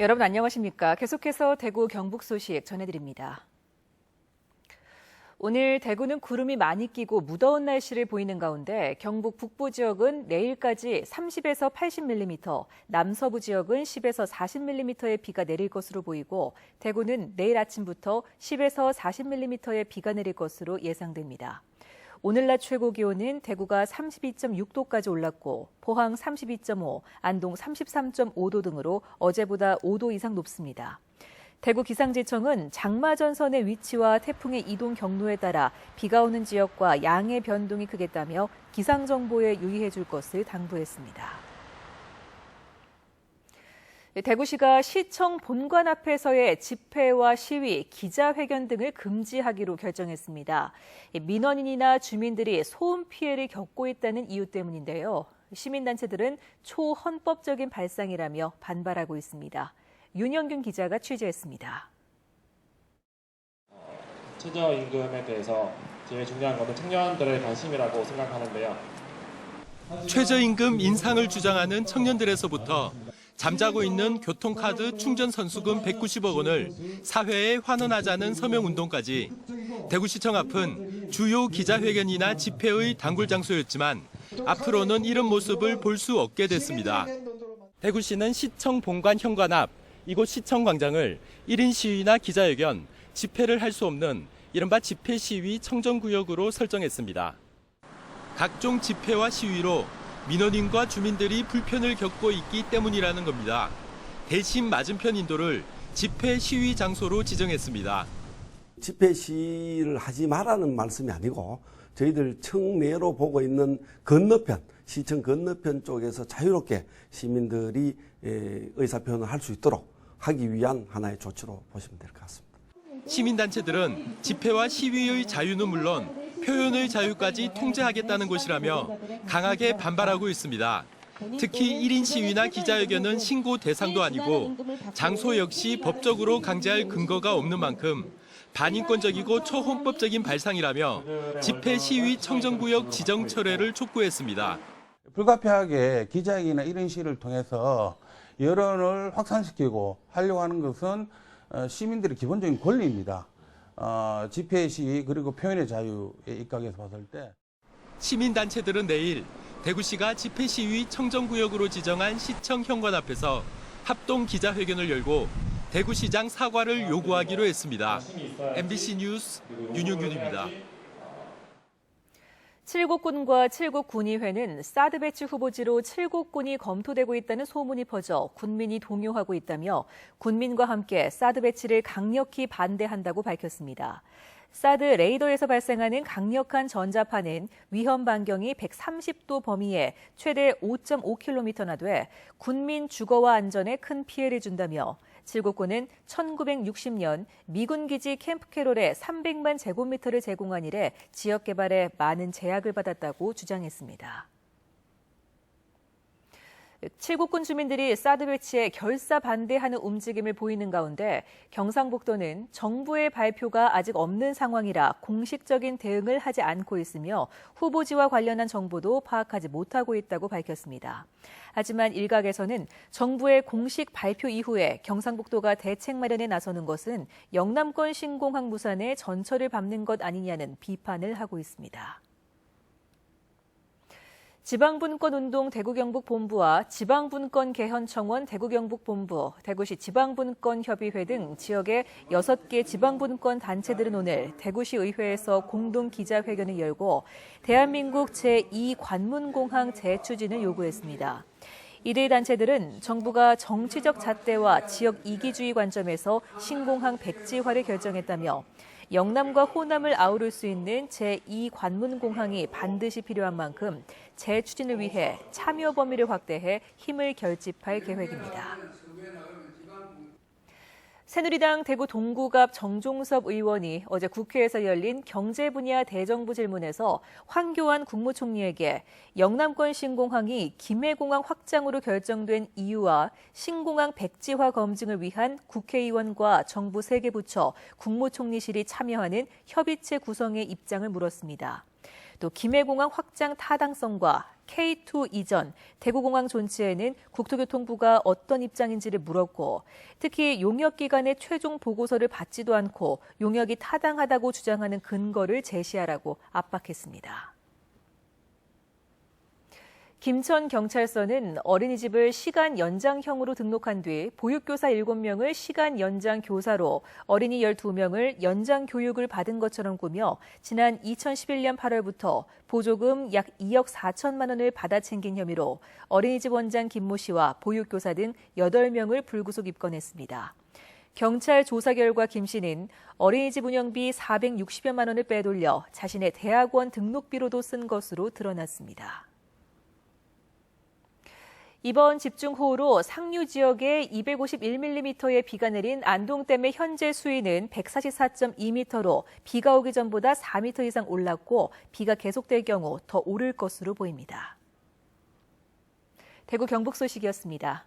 여러분 안녕하십니까? 계속해서 대구 경북 소식 전해드립니다. 오늘 대구는 구름이 많이 끼고 무더운 날씨를 보이는 가운데 경북 북부 지역은 내일까지 30에서 80mm, 남서부 지역은 10에서 40mm의 비가 내릴 것으로 보이고 대구는 내일 아침부터 10에서 40mm의 비가 내릴 것으로 예상됩니다. 오늘 낮 최고 기온은 대구가 32.6도까지 올랐고 포항 32.5, 안동 33.5도 등으로 어제보다 5도 이상 높습니다. 대구 기상지청은 장마 전선의 위치와 태풍의 이동 경로에 따라 비가 오는 지역과 양의 변동이 크겠다며 기상 정보에 유의해 줄 것을 당부했습니다. 대구시가 시청 본관 앞에서의 집회와 시위, 기자회견 등을 금지하기로 결정했습니다. 민원인이나 주민들이 소음 피해를 겪고 있다는 이유 때문인데요. 시민단체들은 초헌법적인 발상이라며 반발하고 있습니다. 윤영균 기자가 취재했습니다. 최저임금에 대해서 제일 중요한 것은 청년들의 관심이라고 생각하는데요. 최저임금 인상을 주장하는 청년들에서부터 잠자고 있는 교통카드 충전 선수금 190억 원을 사회에 환원하자는 서명운동까지 대구시청 앞은 주요 기자회견이나 집회의 단골 장소였지만 앞으로는 이런 모습을 볼 수 없게 됐습니다. 대구시는 시청 본관 현관 앞 이곳 시청 광장을 1인 시위나 기자회견, 집회를 할 수 없는 이른바 집회 시위 청정구역으로 설정했습니다. 각종 집회와 시위로 민원인과 주민들이 불편을 겪고 있기 때문이라는 겁니다. 대신 맞은편 인도를 집회 시위 장소로 지정했습니다. 집회 시위를 하지 말라는 말씀이 아니고 저희들 청내로 보고 있는 건너편, 시청 건너편 쪽에서 자유롭게 시민들이 에, 의사 표현을 할 수 있도록 하기 위한 하나의 조치로 보시면 될 것 같습니다. 시민단체들은 집회와 시위의 자유는 물론 표현의 자유까지 통제하겠다는 것이라며 강하게 반발하고 있습니다. 특히 1인 시위나 기자회견은 신고 대상도 아니고 장소 역시 법적으로 강제할 근거가 없는 만큼 반인권적이고 초헌법적인 발상이라며 집회 시위 청정구역 지정 철회를 촉구했습니다. 불가피하게 기자회견이나 이런 시위를 통해서 여론을 확산시키고 하려고 하는 것은 어, 시민들의 기본적인 권리입니다. 어, 집회 시위 그리고 표현의 자유에 입각해서 봤을 때 시민단체들은 내일 대구시가 집회 시위 청정구역으로 지정한 시청 현관 앞에서 합동 기자회견을 열고 대구시장 사과를 요구하기로 했습니다. MBC 뉴스 윤용균입니다. 칠곡군과 칠곡군의회는 사드 배치 후보지로 칠곡군이 검토되고 있다는 소문이 퍼져 군민이 동요하고 있다며 군민과 함께 사드 배치를 강력히 반대한다고 밝혔습니다. 사드 레이더에서 발생하는 강력한 전자파는 위험 반경이 130도 범위에 최대 5.5km나 돼 군민 주거와 안전에 큰 피해를 준다며 칠곡군은 1960년 미군 기지 캠프 캐롤에 300만 제곱미터를 제공한 이래 지역 개발에 많은 제약을 받았다고 주장했습니다. 칠곡군 주민들이 사드 배치에 결사 반대하는 움직임을 보이는 가운데 경상북도는 정부의 발표가 아직 없는 상황이라 공식적인 대응을 하지 않고 있으며 후보지와 관련한 정보도 파악하지 못하고 있다고 밝혔습니다. 하지만 일각에서는 정부의 공식 발표 이후에 경상북도가 대책 마련에 나서는 것은 영남권 신공항 무산의 전철을 밟는 것 아니냐는 비판을 하고 있습니다. 지방분권운동 대구경북본부와 지방분권 개헌청원 대구경북본부, 대구시 지방분권협의회 등 지역의 6개 지방분권 단체들은 오늘 대구시 의회에서 공동 기자회견을 열고 대한민국 제2관문공항 재추진을 요구했습니다. 이들 단체들은 정부가 정치적 잣대와 지역 이기주의 관점에서 신공항 백지화를 결정했다며 영남과 호남을 아우를 수 있는 제2관문공항이 반드시 필요한 만큼 재추진을 위해 참여 범위를 확대해 힘을 결집할 계획입니다. 새누리당 대구 동구갑 정종섭 의원이 어제 국회에서 열린 경제 분야 대정부 질문에서 황교안 국무총리에게 영남권 신공항이 김해공항 확장으로 결정된 이유와 신공항 백지화 검증을 위한 국회의원과 정부 세계 부처, 국무총리실이 참여하는 협의체 구성의 입장을 물었습니다. 또 김해공항 확장 타당성과 K2 이전 대구공항 존치에는 국토교통부가 어떤 입장인지를 물었고 특히 용역 기관의 최종 보고서를 받지도 않고 용역이 타당하다고 주장하는 근거를 제시하라고 압박했습니다. 김천 경찰서는 어린이집을 시간 연장형으로 등록한 뒤 보육교사 7명을 시간 연장 교사로 어린이 12명을 연장 교육을 받은 것처럼 꾸며 지난 2011년 8월부터 보조금 약 2억 4천만 원을 받아 챙긴 혐의로 어린이집 원장 김모 씨와 보육교사 등 8명을 불구속 입건했습니다. 경찰 조사 결과 김 씨는 어린이집 운영비 460여만 원을 빼돌려 자신의 대학원 등록비로도 쓴 것으로 드러났습니다. 이번 집중호우로 상류 지역에 251mm의 비가 내린 안동댐의 현재 수위는 144.2m로 비가 오기 전보다 4m 이상 올랐고 비가 계속될 경우 더 오를 것으로 보입니다. 대구 경북 소식이었습니다.